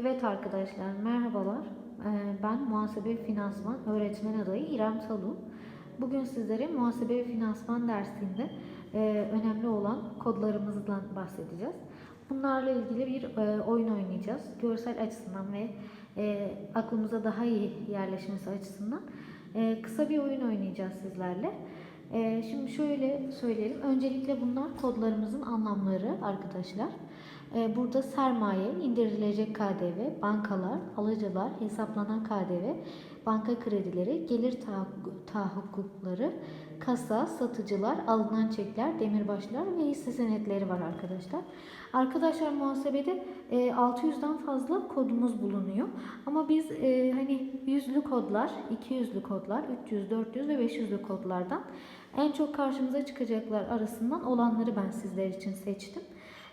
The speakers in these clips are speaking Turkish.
Evet arkadaşlar merhabalar. Ee, Ben muhasebe finansman öğretmen adayı İrem Talu. Bugün sizlere muhasebe finansman dersinde e, önemli olan kodlarımızdan bahsedeceğiz. Bunlarla ilgili bir e, oyun oynayacağız. Görsel açısından ve e, aklımıza daha iyi yerleşmesi açısından kısa bir oyun oynayacağız sizlerle. E, Şimdi şöyle söyleyelim. Öncelikle bunlar kodlarımızın anlamları arkadaşlar. Ee, Burada sermaye, indirilecek KDV, bankalar, alıcılar, hesaplanan KDV, banka kredileri, gelir tahakkuk- tahakkukları, kasa, satıcılar, alınan çekler, demirbaşlar ve hisse senetleri var arkadaşlar. Arkadaşlar muhasebede e, 600'den fazla kodumuz bulunuyor. Ama biz e, hani yüzlü kodlar, 200'lü kodlar, 300, 400 ve 500'lü kodlardan en çok karşımıza çıkacaklar arasından olanları ben sizler için seçtim.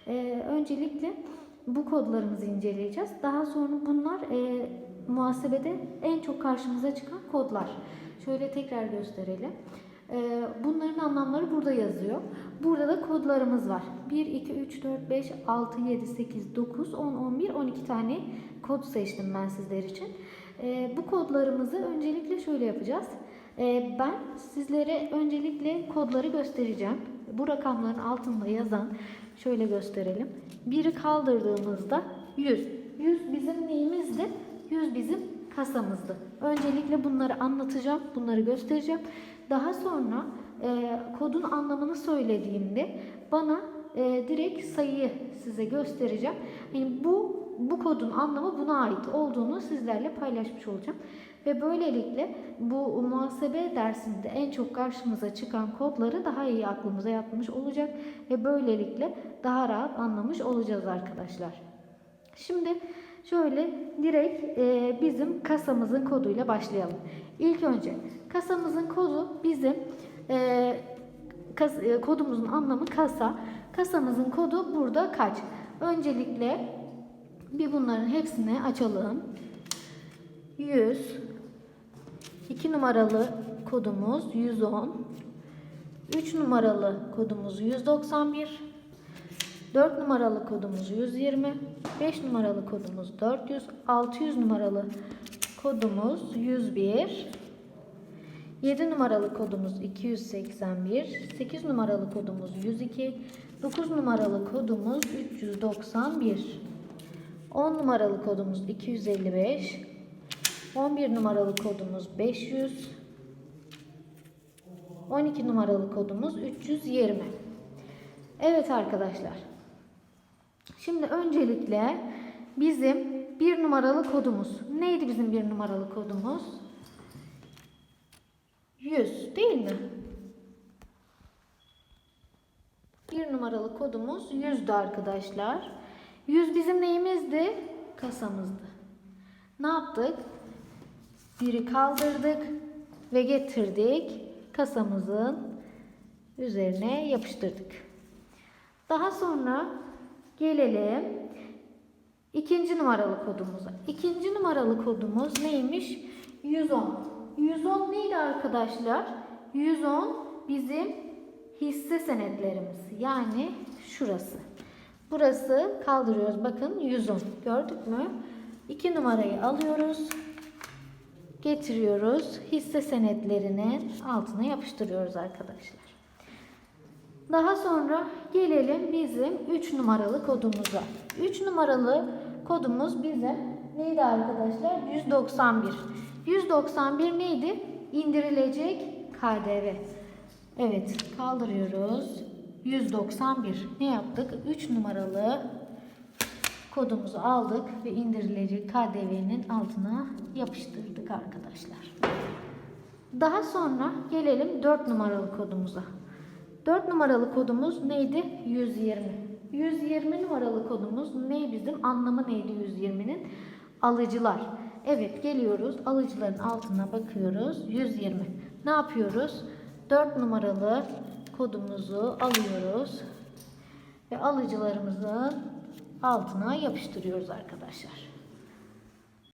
Ee, öncelikle bu kodlarımızı inceleyeceğiz. Daha sonra bunlar e, muhasebede en çok karşımıza çıkan kodlar. Şöyle tekrar gösterelim. Ee, bunların anlamları burada yazıyor. Burada da kodlarımız var. 1, 2, 3, 4, 5, 6, 7, 8, 9, 10, 11, 12 tane kod seçtim ben sizler için. Ee, bu kodlarımızı öncelikle şöyle yapacağız. Ee, ben sizlere öncelikle kodları göstereceğim. Bu rakamların altında yazan şöyle gösterelim. Biri kaldırdığımızda 100. 100 bizim neyimizdi? 100 bizim kasamızdı. Öncelikle bunları anlatacağım, bunları göstereceğim. Daha sonra e, kodun anlamını söylediğimde bana e, direkt sayıyı size göstereceğim. Yani bu bu kodun anlamı buna ait olduğunu sizlerle paylaşmış olacağım. Ve böylelikle bu muhasebe dersinde en çok karşımıza çıkan kodları daha iyi aklımıza yatmış olacak ve böylelikle daha rahat anlamış olacağız arkadaşlar. Şimdi şöyle direkt e, bizim kasamızın koduyla başlayalım. İlk önce kasamızın kodu bizim e, e, kodumuzun anlamı kasa. Kasamızın kodu burada kaç? Öncelikle bir bunların hepsini açalım. 100 2 numaralı kodumuz 110 3 numaralı kodumuz 191 4 numaralı kodumuz 120 5 numaralı kodumuz 400 600 numaralı kodumuz 101 7 numaralı kodumuz 281 8 numaralı kodumuz 102 9 numaralı kodumuz 391 10 numaralı kodumuz 255 11 numaralı kodumuz 500 12 numaralı kodumuz 320 Evet arkadaşlar. Şimdi öncelikle bizim bir numaralı kodumuz. Neydi bizim bir numaralı kodumuz? 100 değil mi? Bir numaralı kodumuz 100'dü arkadaşlar. 100 bizim neyimizdi? Kasamızdı. Ne yaptık? Biri kaldırdık ve getirdik. Kasamızın üzerine yapıştırdık. Daha sonra gelelim ikinci numaralı kodumuza. İkinci numaralı kodumuz neymiş? 110. 110 neydi arkadaşlar? 110 bizim hisse senetlerimiz. Yani şurası. Burası kaldırıyoruz. Bakın 110. Gördük mü? 2 numarayı alıyoruz. Getiriyoruz. Hisse senetlerinin altına yapıştırıyoruz arkadaşlar. Daha sonra gelelim bizim 3 numaralı kodumuza. 3 numaralı kodumuz bizim neydi arkadaşlar? 191. 191 neydi? İndirilecek KDV. Evet kaldırıyoruz. 191 ne yaptık? 3 numaralı kodumuzu aldık ve indirilecek KDV'nin altına yapıştırdık arkadaşlar. Daha sonra gelelim 4 numaralı kodumuza. 4 numaralı kodumuz neydi? 120. 120 numaralı kodumuz ne bizim? Anlamı neydi 120'nin? Alıcılar. Evet geliyoruz. Alıcıların altına bakıyoruz. 120. Ne yapıyoruz? 4 numaralı kodumuzu alıyoruz ve alıcılarımızın altına yapıştırıyoruz arkadaşlar.